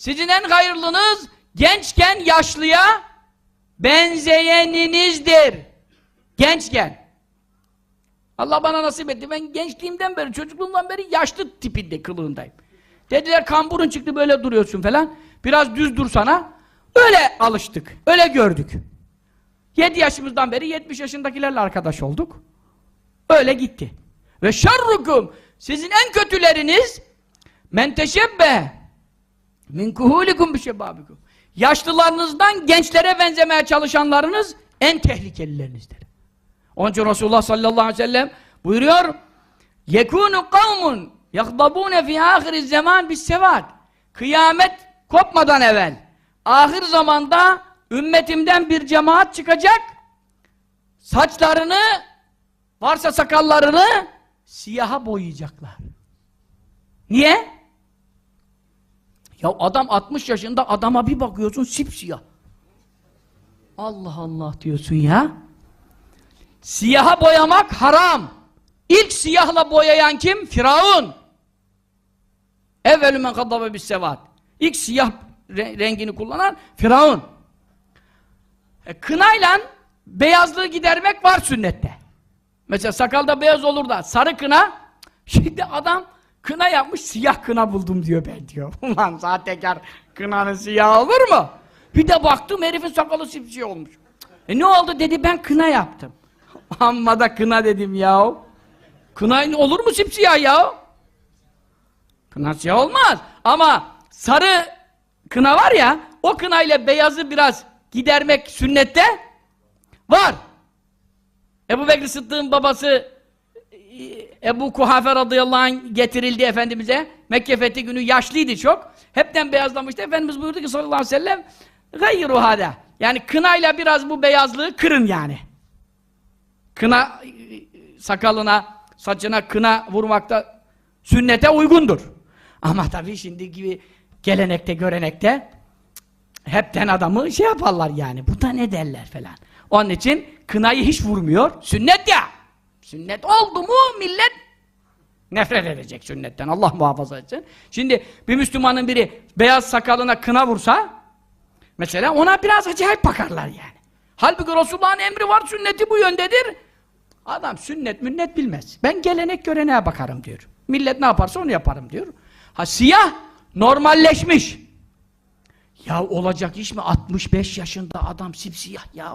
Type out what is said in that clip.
Sizin en hayırlınız gençken yaşlıya benzeyeninizdir. Gençken. Allah bana nasip etti. Ben gençliğimden beri, çocukluğumdan beri yaşlı tipinde kılığındayım. Dediler kamburun çıktı böyle duruyorsun falan. Biraz düz dursana. Öyle alıştık. Öyle gördük. 7 yaşımızdan beri 70 yaşındakilerle arkadaş olduk. Öyle gitti. Ve şerrukum sizin en kötüleriniz men teşebbe min kuhulikum bişebabikum. Yaşlılarınızdan gençlere benzemeye çalışanlarınız en tehlikelilerinizdir. Onun için Resulullah sallallahu aleyhi ve sellem buyuruyor yekûnu kavmun yakdabûne fî âhiriz zaman bis sevat. Kıyamet kopmadan evvel ahir zamanda ümmetimden bir cemaat çıkacak saçlarını varsa sakallarını siyaha boyayacaklar. Niye? Ya adam 60 yaşında adama bir bakıyorsun sipsiyah. Allah Allah diyorsun ya. Siyaha boyamak haram. İlk siyahla boyayan kim? Firavun. Evvelü men kaddabe bis sevat. İlk siyah re- rengini kullanan Firavun. E, kınayla beyazlığı gidermek var sünnette. Mesela sakalda beyaz olur da sarı kına şimdi adam kına yapmış siyah kına buldum diyor ben diyor. Ulan sahtekar kınanın siyah olur mu? Bir de baktım herifin sakalı sipsiyah olmuş. E ne oldu dedi ben kına yaptım. Amma da kına dedim ya. Kına olur mu sipsiyah ya? Kına siyah olmaz. Ama sarı kına var ya o kına ile beyazı biraz gidermek sünnette var. Ebu Bekir Sıddık'ın babası Ebu Kuhafe radıyallahu anh getirildi Efendimiz'e. Mekke fethi günü yaşlıydı çok. Hepten beyazlamıştı. Efendimiz buyurdu ki sallallahu aleyhi ve sellem gayru hada. Yani kınayla biraz bu beyazlığı kırın yani. Kına e, sakalına, saçına kına vurmakta sünnete uygundur. Ama tabii şimdi gibi gelenekte, görenekte hepten adamı şey yaparlar yani. Bu da ne derler falan. Onun için kınayı hiç vurmuyor. Sünnet ya. Sünnet oldu mu millet nefret edecek sünnetten. Allah muhafaza etsin. Şimdi bir Müslümanın biri beyaz sakalına kına vursa mesela ona biraz acayip bakarlar yani. Halbuki Resulullah'ın emri var, sünneti bu yöndedir. Adam sünnet münnet bilmez. Ben gelenek göreneğe bakarım diyor. Millet ne yaparsa onu yaparım diyor. Ha siyah normalleşmiş. Ya olacak iş mi? 65 yaşında adam sipsiyah ya.